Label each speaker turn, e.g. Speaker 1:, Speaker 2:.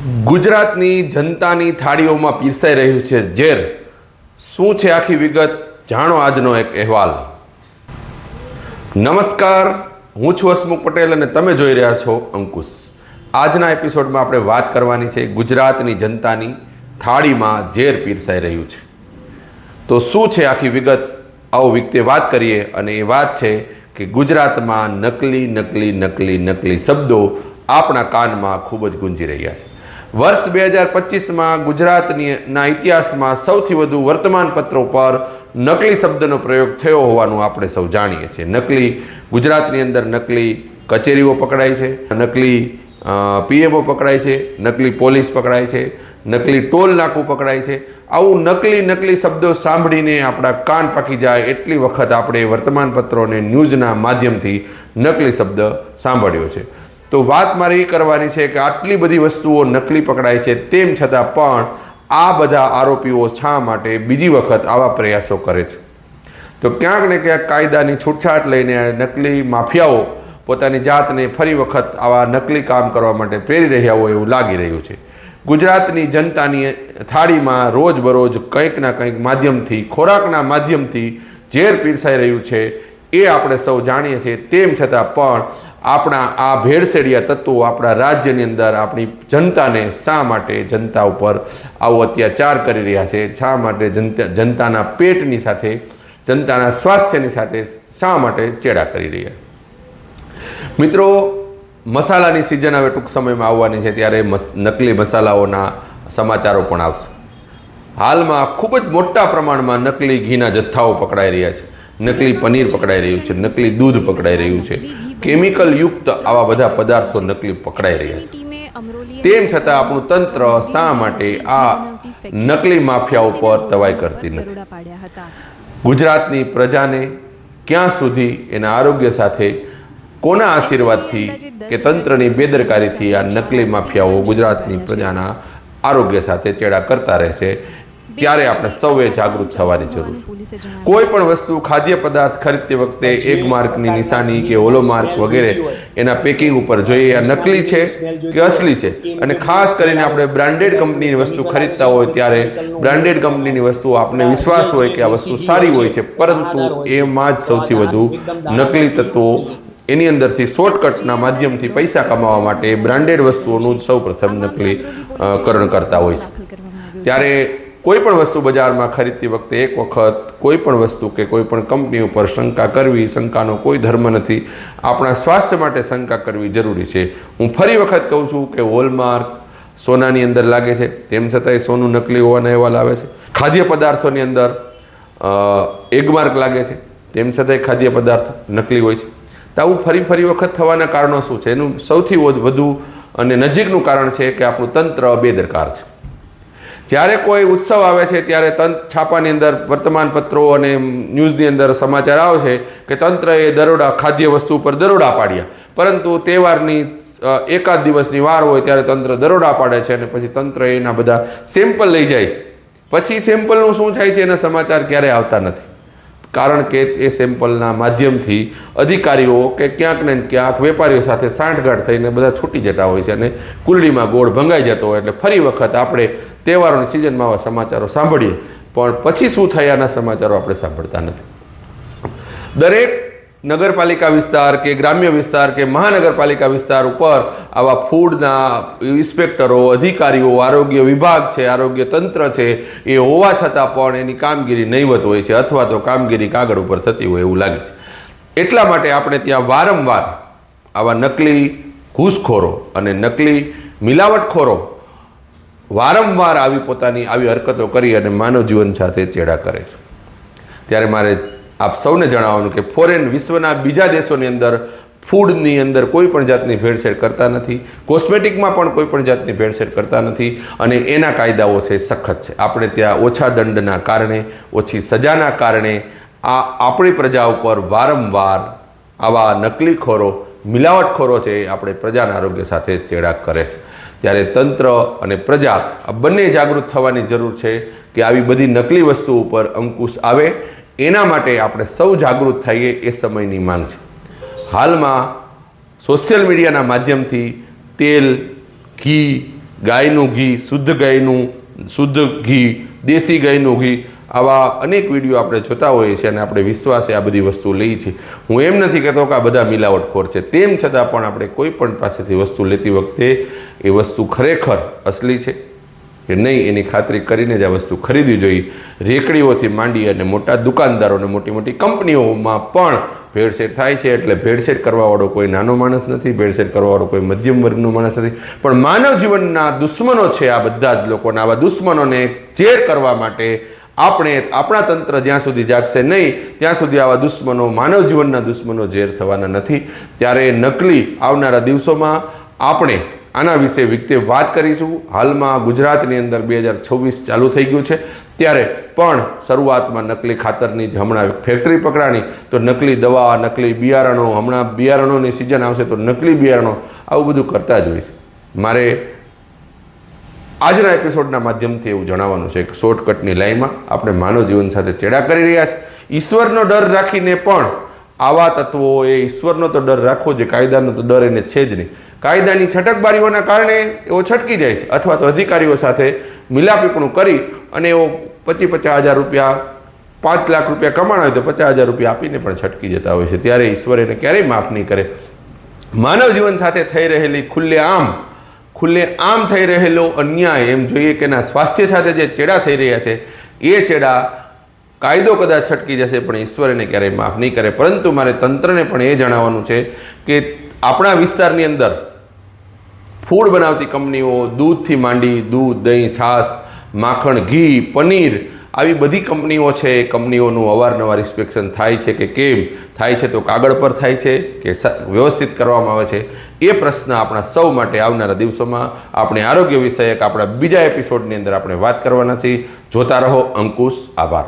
Speaker 1: ગુજરાતની જનતાની થાળીઓમાં પીરસાઈ રહ્યું છે ઝેર. શું છે આખી વિગત? જાણો આજનો એક અહેવાલ. નમસ્કાર, હું છું હસમુખ પટેલ અને તમે જોઈ રહ્યા છો અંકુશ. આજના એપિસોડમાં આપણે વાત કરવાની છે ગુજરાતની જનતાની થાળીમાં ઝેર પીરસાઈ રહ્યું છે. તો શું છે આખી વિગત? આવો વિગતે વાત કરીએ અને એ વાત છે કે ગુજરાતમાં નકલી નકલી નકલી નકલી શબ્દો આપણા કાનમાં ખૂબ જ ગુંજી રહ્યા છે. વર્ષ બે હજાર પચીસમાં ગુજરાતની ઇતિહાસમાં સૌથી વધુ વર્તમાનપત્રો પર નકલી શબ્દનો પ્રયોગ થયો હોવાનું આપણે સૌ જાણીએ છીએ. નકલી ગુજરાતની અંદર નકલી કચેરીઓ પકડાય છે, નકલી પીએમઓ પકડાય છે, નકલી પોલીસ પકડાય છે, નકલી ટોલ નાકું પકડાય છે. આવું નકલી નકલી શબ્દો સાંભળીને આપણા કાન પાકી જાય એટલી વખત આપણે વર્તમાનપત્રો અને ન્યૂઝના માધ્યમથી નકલી શબ્દ સાંભળ્યો છે. તો વાત મારે એ કરવાની છે કે આટલી બધી વસ્તુઓ નકલી પકડાય છે તેમ છતાં પણ આ બધા આરોપીઓ શા માટે બીજી વખત આવા પ્રયાસો કરે છે? તો ક્યાંક ને ક્યાંક કાયદાની છૂટછાટ લઈને નકલી માફિયાઓ પોતાની જાતને ફરી વખત આવા નકલી કામ કરવા માટે પ્રેરી રહ્યા હોય એવું લાગી રહ્યું છે. ગુજરાતની જનતાની થાળીમાં રોજબરોજ કંઈકના કંઈક માધ્યમથી, ખોરાકના માધ્યમથી ઝેર પીરસાઈ રહ્યું છે. એ આપણે સૌ જાણીએ છીએ. તેમ છતાં પણ આપણા આ ભેળસેડિયા તત્વો આપણા રાજ્યની અંદર આપણી જનતાને શા માટે જનતા ઉપર આવો અત્યાચાર કરી રહ્યા છે? શા માટે જનતા, જનતાના પેટની સાથે, જનતાના સ્વાસ્થ્યની સાથે શા માટે ચેડા કરી રહ્યા? મિત્રો, મસાલાની સિઝન હવે ટૂંક સમયમાં આવવાની છે, ત્યારે નકલી મસાલાઓના સમાચારો પણ આવશે. હાલમાં ખૂબ જ મોટા પ્રમાણમાં નકલી ઘીના જથ્થાઓ પકડાઈ રહ્યા છે. નકલી પનીર પકડાઈ રહ્યું છે, નકલી દૂધ પકડાઈ રહ્યું છે. કેમિકલ યુક્ત આવા બધા પદાર્થો નકલી પકડાઈ રહ્યા છે. તેમ છતાં આપણું તંત્ર શા માટે આ નકલી માફિયા ઉપર તવાઈ કરતી નથી? ગુજરાતની પ્રજાને ક્યાં સુધી એના આરોગ્ય સાથે કોના આશીર્વાદથી કે તંત્રની બેદરકારીથી આ નકલી માફિયાઓ ગુજરાતની પ્રજાના આરોગ્ય સાથે ચેડા કરતા રહેશે? ત્યારે આપણે સૌએ જાગૃત થવાની જરૂર છે. કોઈ પણ વસ્તુ, ખાદ્ય પદાર્થ ખરીદતી વખતે એક માર્કની નિશાની કે હોલો માર્ક વગેરે એના પેકિંગ ઉપર જોઈએ આ નકલી છે કે અસલી છે. અને ખાસ કરીને આપણે બ્રાન્ડેડ કંપનીની વસ્તુ ખરીદતા હોય ત્યારે બ્રાન્ડેડ કંપનીની વસ્તુ આપને વિશ્વાસ હોય કે આ વસ્તુ સારી હોય છે. પરંતુ એમાં જ સૌથી વધુ નકલી તત્વો એની અંદરથી શોર્ટકટના માધ્યમથી પૈસા કમાવા માટે બ્રાન્ડેડ વસ્તુઓનું સૌ પ્રથમ નકલી કરણ કરતા હોય છે. ત્યારે કોઈ પણ વસ્તુ બજારમાં ખરીદતી વખતે એક વખત કોઈ પણ વસ્તુ કે કોઈ પણ કંપની ઉપર શંકા કરવી, શંકાનો કોઈ ધર્મ નથી. આપણા સ્વાસ્થ્ય માટે શંકા કરવી જરૂરી છે. હું ફરી વખત કહું છું કે હોલમાર્ક સોનાની અંદર લાગે છે. તેમ છતાંય સોનું નકલી હોવાના અહેવાલ આવે છે. ખાદ્ય પદાર્થોની અંદર એગમાર્ક લાગે છે. તેમ છતાંય ખાદ્ય પદાર્થ નકલી હોય છે. તો આવું ફરી ફરી વખત થવાના કારણો શું છે? એનું સૌથી વધ- અને નજીકનું કારણ છે કે આપણું તંત્ર બેદરકાર છે. જ્યારે કોઈ ઉત્સવ આવે છે, ત્યારે તંત્ર છાપાની અંદર વર્તમાનપત્રો અને ન્યૂઝની અંદર સમાચાર આવે છે કે તંત્રએ દરોડા, ખાદ્ય વસ્તુ ઉપર દરોડા પાડ્યા. પરંતુ તહેવારની એકાદ દિવસની વાર હોય ત્યારે તંત્ર દરોડા પાડે છે અને પછી તંત્ર એના બધા સેમ્પલ લઈ જાય છે. પછી સેમ્પલનું શું થાય છે, એના સમાચાર ક્યારેય આવતા નથી. કારણ કે એ સેમ્પલના માધ્યમથી અધિકારીઓ કે ક્યાંક ને ક્યાંક વેપારીઓ સાથે સાંઠગાંઠ થઈને બધા છૂટી જતા હોય છે અને કુલડીમાં ગોળ ભંગાઈ જતો હોય એટલે ફરી વખત આપણે તહેવારોની સિઝનમાં આવા સમાચારો સાંભળીએ. પણ પછી શું થયાના સમાચારો આપણે સાંભળતા નથી. દરેક નગરપાલિકા વિસ્તાર કે ગ્રામ્ય વિસ્તાર કે મહાનગરપાલિકા વિસ્તાર ઉપર આવા ફૂડના ઇન્સ્પેક્ટરો, અધિકારીઓ, આરોગ્ય વિભાગ છે, આરોગ્ય તંત્ર છે, એ હોવા છતાં પણ એની કામગીરી નહીવત હોય છે અથવા તો કામગીરી કાગળ ઉપર થતી હોય એવું લાગે છે. એટલા માટે આપણે ત્યાં વારંવાર આવા નકલી ઘૂસખોરો અને નકલી મિલાવટખોરો વારંવાર આવી પોતાની આવી હરકતો કરી અને માનવ જીવન સાથે ચેડા કરે છે. ત્યારે મારે આપ સૌને જણાવવાનું કે ફોરેન વિશ્વના બીજા દેશોની અંદર ફૂડની અંદર કોઈ પણ જાતની ભેળસેળ કરતા નથી, કોસ્મેટિકમાં પણ કોઈ પણ જાતની ભેળસેળ કરતા નથી અને એના કાયદાઓ છે સખત છે. આપણે ત્યાં ઓછા દંડના કારણે, ઓછી સજાના કારણે આ આપણી પ્રજા ઉપર વારંવાર આવા નકલીખોરો, મિલાવટખોરો છે એ આપણે પ્રજાના આરોગ્ય સાથે ચેડા કરે છે. ત્યારે તંત્ર અને પ્રજા આ બંને જાગૃત થવાની જરૂર છે કે આવી બધી નકલી વસ્તુ ઉપર અંકુશ આવે એના માટે આપણે સૌ જાગૃત થઈએ એ સમયની માંગ છે. હાલમાં સોશિયલ મીડિયાના માધ્યમથી તેલ, ઘી, ગાયનું ઘી, શુદ્ધ ગાયનું, શુદ્ધ ઘી, દેશી ગાયનું ઘી આવા અનેક વીડિયો આપણે જોતા હોઈએ છીએ અને આપણે વિશ્વાસે આ બધી વસ્તુ લઈએ છીએ. હું એમ નથી કહેતો કે આ બધા મિલાવટખોર છે. તેમ છતાં પણ આપણે કોઈ પણ પાસેથી વસ્તુ લેતી વખતે એ વસ્તુ ખરેખર અસલી છે. કે નહીં, એની ખાતરી કરીને જ આ વસ્તુ ખરીદવી જોઈએ. રેકડીઓથી માંડી અને મોટા દુકાનદારોને મોટી મોટી કંપનીઓમાં પણ ભેળસેળ થાય છે, એટલે ભેળસેળ કરવાવાળો કોઈ નાનો માણસ નથી, ભેળસેળ કરવાવાળો કોઈ મધ્યમ વર્ગનો માણસ નથી. પણ માનવ જીવનના દુશ્મનો છે આ બધા જ લોકોના. આવા દુશ્મનોને ચેર કરવા માટે આપણે, આપણા તંત્ર જ્યાં સુધી જાગશે નહીં, ત્યાં સુધી આવા દુશ્મનો, માનવ જીવનના દુશ્મનો ઝેર થવાના નથી. ત્યારે નકલી આવનારા દિવસોમાં આપણે આના વિશે વિગતે વાત કરીશું. હાલમાં ગુજરાતની અંદર બે હજાર છવ્વીસ ચાલુ થઈ ગયું છે. ત્યારે પણ શરૂઆતમાં નકલી ખાતરની જ હમણાં ફેક્ટરી પકડાણી. તો નકલી દવા, નકલી બિયારણો, હમણાં બિયારણોની સિઝન આવશે તો નકલી બિયારણો આવું બધું કરતા જ હોય છે મારે આજના એપિસોડના માધ્યમથી એવું જણાવવાનું છે કે શોર્ટકટની લાઈનમાં આપણે માનવ જીવન સાથે ચેડા કરી રહ્યા છે. ઈશ્વરનો ડર રાખીને પણ આવા તત્વો એ ઈશ્વરનો તો ડર રાખવો જોઈએ, કાયદાનો તો ડર એને છે જ નહીં. કાયદાની છટકબારીઓના કારણે એવો છટકી જાય છે અથવા તો અધિકારીઓ સાથે મિલાપીપણું કરી અને એવો પચીસ પચાસ હજાર રૂપિયા, પાંચ લાખ રૂપિયા કમાણા હોય તો પચાસ હજાર રૂપિયા આપીને પણ છટકી જતા હોય છે. ત્યારે ઈશ્વર એને ક્યારેય માફ નહીં કરે. માનવ જીવન સાથે થઈ રહેલી ખુલ્લે આમ ખુલ્લે આમ થઈ રહેલો અન્યાય એમ જોઈએ કે એના સ્વાસ્થ્ય સાથે જે ચેડા થઈ રહ્યા છે, એ ચેડા કાયદો કદાચ છટકી જશે પણ ઈશ્વર એને ક્યારેય માફ નહીં કરે. પરંતુ મારે તંત્રને પણ એ જણાવવાનું છે કે આપણા વિસ્તારની અંદર ફૂડ બનાવતી કંપનીઓ, દૂધથી માંડી દૂધ, દહીં, છાશ, માખણ, ઘી, પનીર, આવી બધી કંપનીઓ છે, એ કંપનીઓનું અવારનવાર ઇન્સ્પેક્શન થાય છે કે કેમ? થાય છે તો કાગળ પર થાય છે કે વ્યવસ્થિત કરવામાં આવે છે? એ પ્રશ્ન આપણા સૌ માટે આવનારા દિવસોમાં આપણે આરોગ્ય વિષયક આપણા બીજા એપિસોડની અંદર આપણે વાત કરવાના છીએ. જોતા રહો, અંકુશ, આભાર.